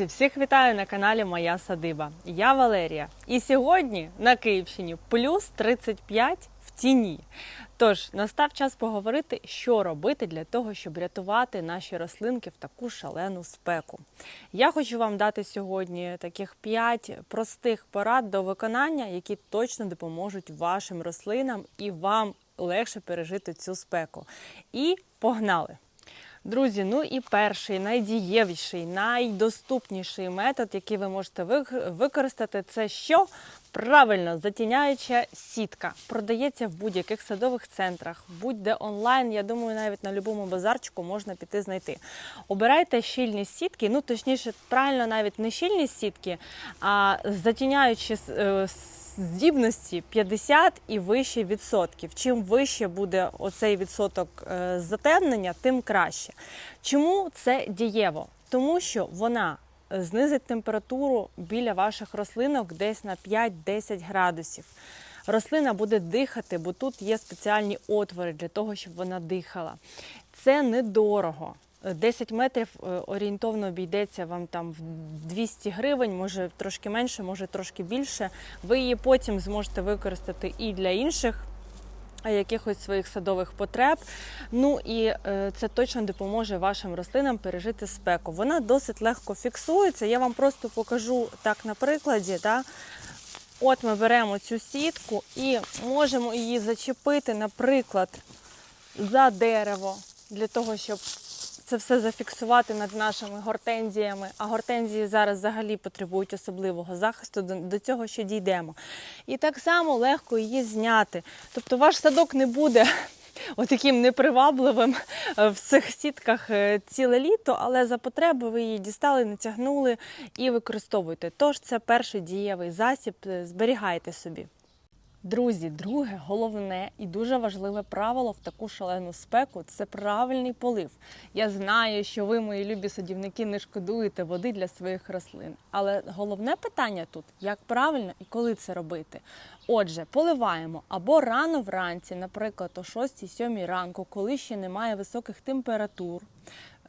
Друзі, всіх вітаю на каналі Моя Садиба. Я Валерія. І сьогодні на Київщині плюс 35 в тіні. Тож настав час поговорити, що робити для того, щоб рятувати наші рослинки в таку шалену спеку. Я хочу вам дати сьогодні таких 5 простих порад до виконання, які точно допоможуть вашим рослинам і вам легше пережити цю спеку. І погнали! Друзі, ну і перший, найдієвіший, найдоступніший метод, який ви можете вик- використати, це що? Правильно, затіняюча сітка. Продається в будь-яких садових центрах, будь-де онлайн. Я думаю, навіть на будь-якому базарчику можна піти знайти. Обирайте щільність сітки, ну точніше, правильно, навіть не щільність сітки, а затіняючі с- е, здібності 50 і вище відсотків. Чим вище буде оцей відсоток е, затемнення, тим краще. Чому це дієво? Тому що вона е, знизить температуру біля ваших рослинок десь на 5-10 градусів. Рослина буде дихати, бо тут є спеціальні отвори для того, щоб вона дихала. Це недорого. 10 метрів е, орієнтовно обійдеться вам там в 200 гривень, може трошки менше, може трошки більше. Ви її потім зможете використати і для інших е, якихось своїх садових потреб. Ну і е, це точно допоможе вашим рослинам пережити спеку. Вона досить легко фіксується. Я вам просто покажу так на прикладі. Да? От ми беремо цю сітку і можемо її зачепити, наприклад, за дерево, для того, щоб це все зафіксувати над нашими гортензіями. А гортензії зараз взагалі потребують особливого захисту. До, цього ще дійдемо. І так само легко її зняти. Тобто ваш садок не буде. Отаким непривабливим е, в цих сітках е, ціле літо, але за потреби ви її дістали, натягнули і використовуєте. Тож це перший дієвий засіб. е, Зберігайте собі. Друзі, друге, головне і дуже важливе правило в таку шалену спеку це правильний полив. Я знаю, що ви, мої любі садівники, не шкодуєте води для своїх рослин. Але головне питання тут як правильно і коли це робити. Отже, поливаємо або рано вранці, наприклад, о 6-7 ранку, коли ще немає високих температур.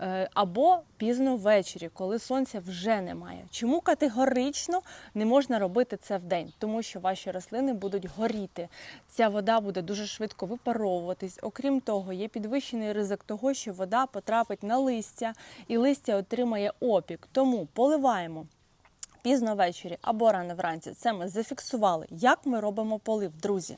Е, Або пізно ввечері, коли сонця вже немає. Чому категорично не можна робити це в день? Тому що ваші рослини будуть горіти. Ця вода буде дуже швидко випаровуватись. Окрім того, є підвищений ризик того, що вода потрапить на листя і листя отримає опік. Тому поливаємо. Пізно ввечері або рано вранці це ми зафіксували. Як ми робимо полив, друзі?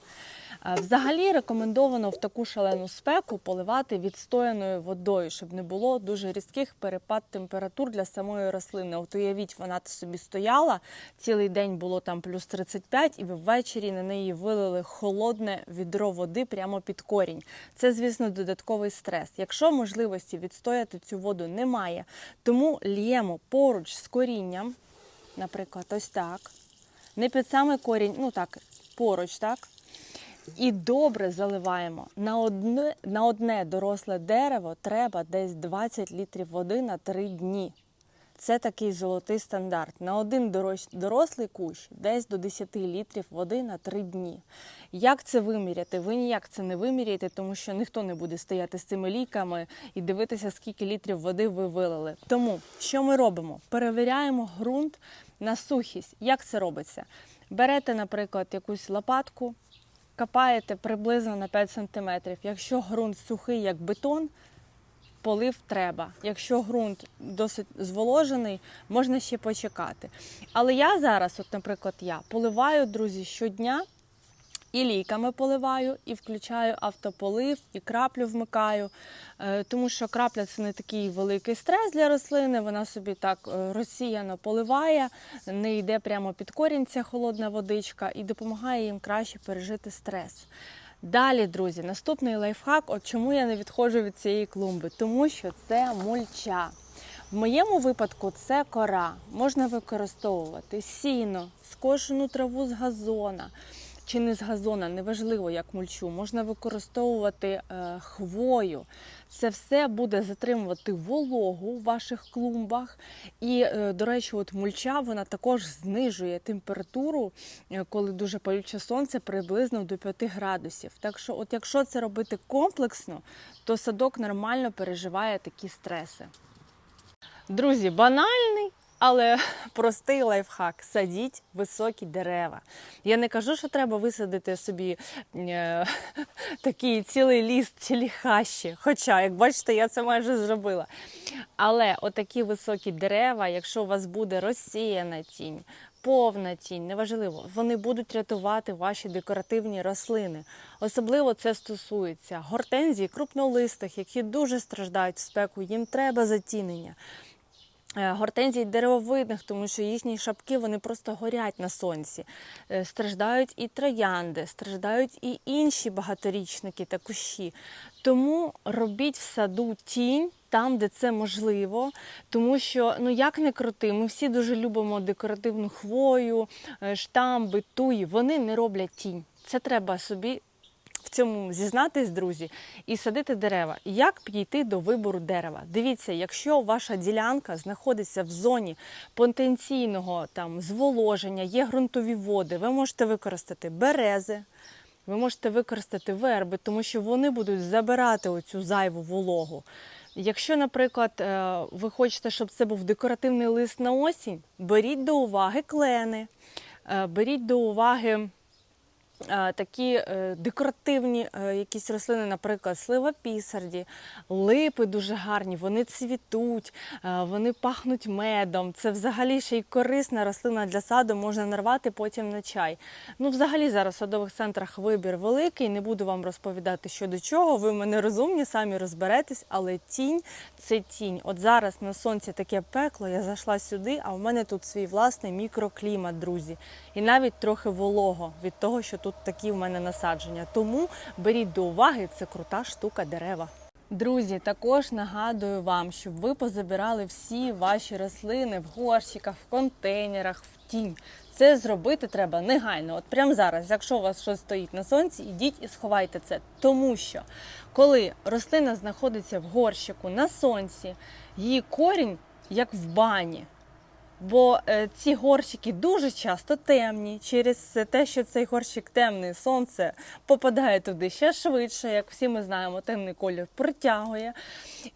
Е, Взагалі рекомендовано в таку шалену спеку поливати відстояною водою, щоб не було дуже різких перепад температур для самої рослини. От уявіть, вона собі стояла, цілий день було там плюс 35, і ви ввечері на неї вилили холодне відро води прямо під корінь. Це, звісно, додатковий стрес. Якщо можливості відстояти цю воду немає, тому л'ємо поруч з корінням, наприклад, ось так. Не під самий корінь, ну так, поруч, так. І добре заливаємо. На одне, на одне доросле дерево треба десь 20 літрів води на 3 дні. Це такий золотий стандарт. На один дорослий кущ десь до 10 літрів води на 3 дні. Як це виміряти? Ви ніяк це не виміряєте, тому що ніхто не буде стояти з цими ліками і дивитися, скільки літрів води ви вилили. Тому що ми робимо? Перевіряємо ґрунт на сухість. Як це робиться? Берете, наприклад, якусь лопатку, копаєте приблизно на 5 см. Якщо ґрунт сухий, як бетон, полив треба. Якщо ґрунт досить зволожений, можна ще почекати. Але я зараз, от, наприклад, я поливаю, друзі, щодня. І лійками поливаю, і включаю автополив, і краплю вмикаю, Е, тому що крапля це не такий великий стрес для рослини. Вона собі так е, розсіяно поливає, не йде прямо під корінь ця холодна водичка і допомагає їм краще пережити стрес. Далі, друзі, наступний лайфхак. От чому я не відходжу від цієї клумби? Тому що це мульча. В моєму випадку це кора. Можна використовувати сіно, скошену траву з газона чи не з газона, неважливо як мульчу. Можна використовувати е, хвою. Це все буде затримувати вологу в ваших клумбах. І, е, до речі, от мульча вона також знижує температуру, е, коли дуже палюче сонце, приблизно до 5 градусів. Так що, от якщо це робити комплексно, то садок нормально переживає такі стреси. Друзі, банальний, Але простий лайфхак садіть високі дерева. Я не кажу, що треба висадити собі е, такий цілий ліс, цілі хащі. Хоча, як бачите, я це майже зробила. Але отакі високі дерева, якщо у вас буде розсіяна тінь, повна тінь, неважливо, вони будуть рятувати ваші декоративні рослини. Особливо це стосується гортензій, крупнолистих, які дуже страждають в спеку, їм треба затінення. Е, Гортензій деревовидних, тому що їхні шапки вони просто горять на сонці. Е, Страждають і троянди, страждають і інші багаторічники та кущі. Тому робіть в саду тінь там, де це можливо. Тому що, ну як не крути, ми всі дуже любимо декоративну хвою, е, штамби, туї. Вони не роблять тінь. Це треба собі в цьому зізнатись, друзі, і садити дерева. Як підійти до вибору дерева? Дивіться, якщо ваша ділянка знаходиться в зоні потенційного там зволоження, є ґрунтові води, ви можете використати берези. Ви можете використати верби, тому що вони будуть забирати оцю зайву вологу. Якщо, наприклад, е, ви хочете, щоб це був декоративний лист на осінь, беріть до уваги клени, е, беріть до уваги такі е, декоративні е, якісь рослини, наприклад, слива пісарді, липи дуже гарні, вони цвітуть, е, вони пахнуть медом. Це взагалі ще й корисна рослина для саду, можна нарвати потім на чай. Ну, взагалі зараз в садових центрах вибір великий. Не буду вам розповідати, що до чого. Ви мене розумні, самі розберетесь, але тінь це тінь. От зараз на сонці таке пекло, я зайшла сюди, а в мене тут свій власний мікроклімат, друзі. І навіть трохи волого від того, що тут такі в мене насадження. Тому беріть до уваги, це крута штука дерева. Друзі, також нагадую вам, щоб ви позабирали всі ваші рослини в горщиках, в контейнерах, в тінь. Це зробити треба негайно. От прямо зараз, якщо у вас щось стоїть на сонці, ідіть і сховайте це. Тому що коли рослина знаходиться в горщику на сонці, її корінь як в бані. Бо е, ці горщики дуже часто темні через те, що цей горщик темний, сонце попадає туди ще швидше, як всі ми знаємо, темний колір притягує.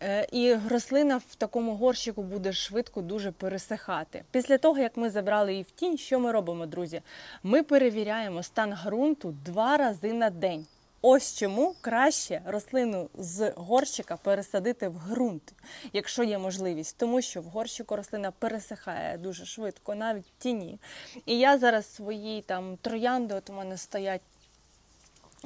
Е, і рослина в такому горщику буде швидко дуже пересихати. Після того, як ми забрали її в тінь, що ми робимо, друзі? Ми перевіряємо стан ґрунту два рази на день. Ось чому краще рослину з горщика пересадити в ґрунт, якщо є можливість, тому що в горщику рослина пересихає дуже швидко, навіть в тіні. І я зараз свої там троянди, от у мене стоять.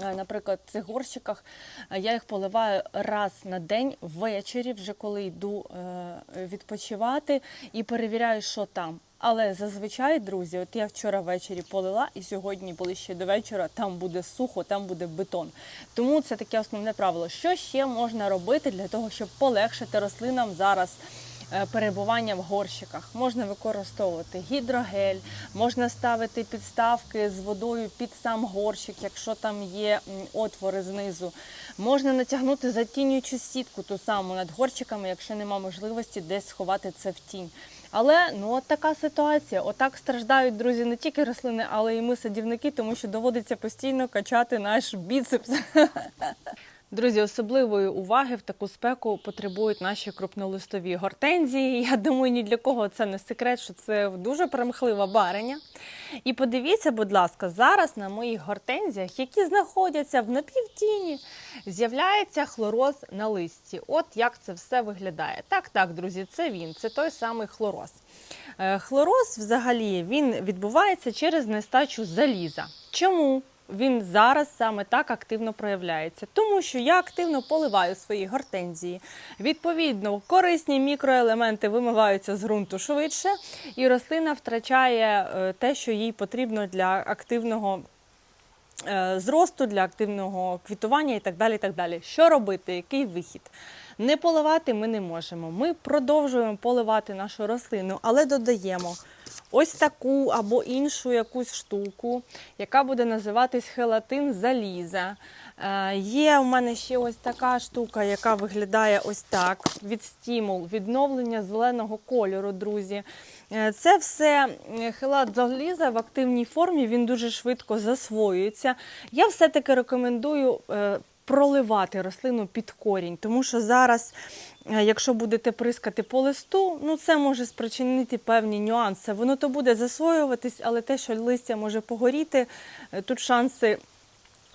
Е, Наприклад, цих горщиках е, я їх поливаю раз на день ввечері, вже коли йду е, відпочивати і перевіряю, що там. Але зазвичай, друзі, от я вчора ввечері полила, і сьогодні ближче до вечора там буде сухо, там буде бетон. Тому це таке основне правило. Що ще можна робити для того, щоб полегшити рослинам зараз? Е, Перебування в горщиках можна використовувати гідрогель, можна ставити підставки з водою під сам горщик, якщо там є отвори знизу. Можна натягнути затінюючу сітку ту саму над горщиками, якщо нема можливості десь сховати це в тінь. Але ну от така ситуація. Отак страждають друзі не тільки рослини, але і ми садівники, тому що доводиться постійно качати наш біцепс. Друзі, особливої уваги в таку спеку потребують наші крупнолистові гортензії. Я думаю, ні для кого це не секрет, що це дуже примхлива бариня. І подивіться, будь ласка, зараз на моїх гортензіях, які знаходяться в напівтіні, з'являється хлороз на листі. От як це все виглядає. Так, так, друзі, це він, це той самий хлороз. Е, Хлороз взагалі він відбувається через нестачу заліза. Чому? Він зараз саме так активно проявляється, тому що я активно поливаю свої гортензії. Відповідно, корисні мікроелементи вимиваються з ґрунту швидше, і рослина втрачає е, те, що їй потрібно для активного е, зросту, для активного квітування і так далі. І так далі. Що робити? Який вихід? Не поливати ми не можемо. Ми продовжуємо поливати нашу рослину, але додаємо ось таку або іншу якусь штуку, яка буде називатись хелатин заліза. Е, Є у мене ще ось така штука, яка виглядає ось так: від стімул, відновлення зеленого кольору, друзі. Е, Це все е, хелат заліза в активній формі, він дуже швидко засвоюється. Я все-таки рекомендую. Проливати рослину під корінь, тому що зараз, е, якщо будете прискати по листу, ну це може спричинити певні нюанси. Воно то буде засвоюватись, але те, що листя може погоріти, е, тут шанси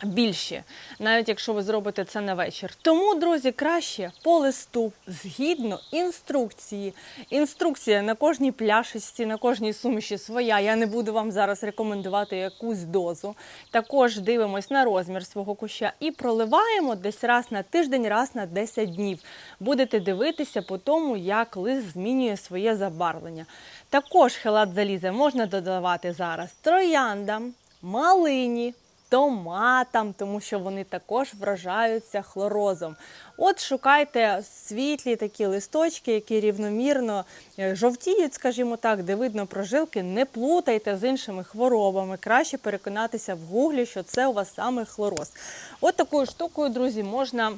більші, навіть якщо ви зробите це на вечір. Тому, друзі, краще по листу згідно інструкції. Інструкція на кожній пляшечці, на кожній суміші своя. Я не буду вам зараз рекомендувати якусь дозу. Також дивимось на розмір свого куща і проливаємо десь раз на тиждень, раз на 10 днів. Будете дивитися по тому, як лист змінює своє забарвлення. Також хелат заліза можна додавати зараз трояндам, малині, томатам, тому що вони також вражаються хлорозом. От шукайте світлі такі листочки, які рівномірно е, жовтіють, скажімо так, де видно прожилки. Не плутайте з іншими хворобами. Краще переконатися в гуглі, що це у вас саме хлороз. От такою штукою, друзі, можна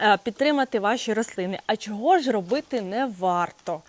е, підтримати ваші рослини. А чого ж робити не варто?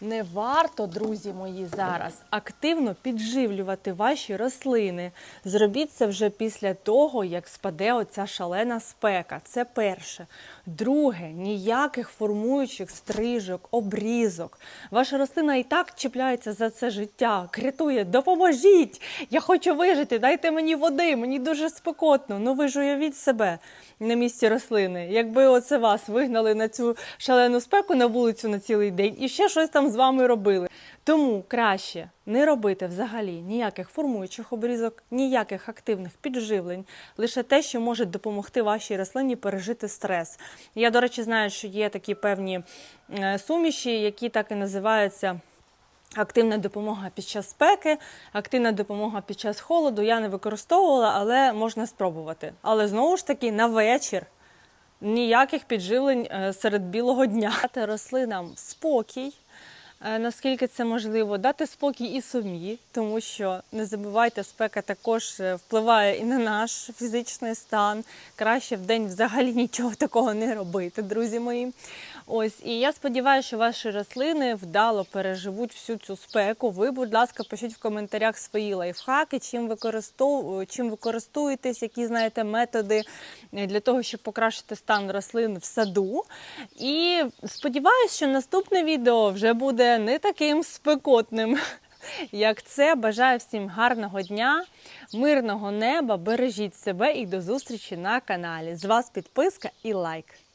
Не варто, друзі мої, зараз активно підживлювати ваші рослини. Зробіть це вже після того, як спаде оця шалена спека. Це перше. Друге, ніяких формуючих стрижок, обрізок. Ваша рослина і так чіпляється за це життя, критує: допоможіть! Я хочу вижити, дайте мені води, мені дуже спекотно. Ну ви ж уявіть себе на місці рослини. Якби оце вас вигнали на цю шалену спеку на вулицю на цілий день і ще щось там з вами робили. Тому краще не робити взагалі ніяких формуючих обрізок, ніяких активних підживлень, лише те, що може допомогти вашій рослині пережити стрес. Я, до речі, знаю, що є такі певні е, суміші, які так і називаються. Активна допомога під час спеки, активна допомога під час холоду. Я не використовувала, але можна спробувати. Але знову ж таки на вечір ніяких підживлень е, серед білого дня. Рослинам спокій, наскільки це можливо, дати спокій і собі, тому що не забувайте, спека також е, впливає і на наш фізичний стан. Краще в день взагалі нічого такого не робити, друзі мої. Ось, і я сподіваюся, що ваші рослини вдало переживуть всю цю спеку. Ви, будь ласка, пишіть в коментарях свої лайфхаки, чим використов... чим використовуєтесь, які знаєте методи е, для того, щоб покращити стан рослин в саду. І сподіваюся, що наступне відео вже буде не таким спекотним. Як це, бажаю всім гарного дня, мирного неба, бережіть себе і до зустрічі на каналі. З вас підписка і лайк.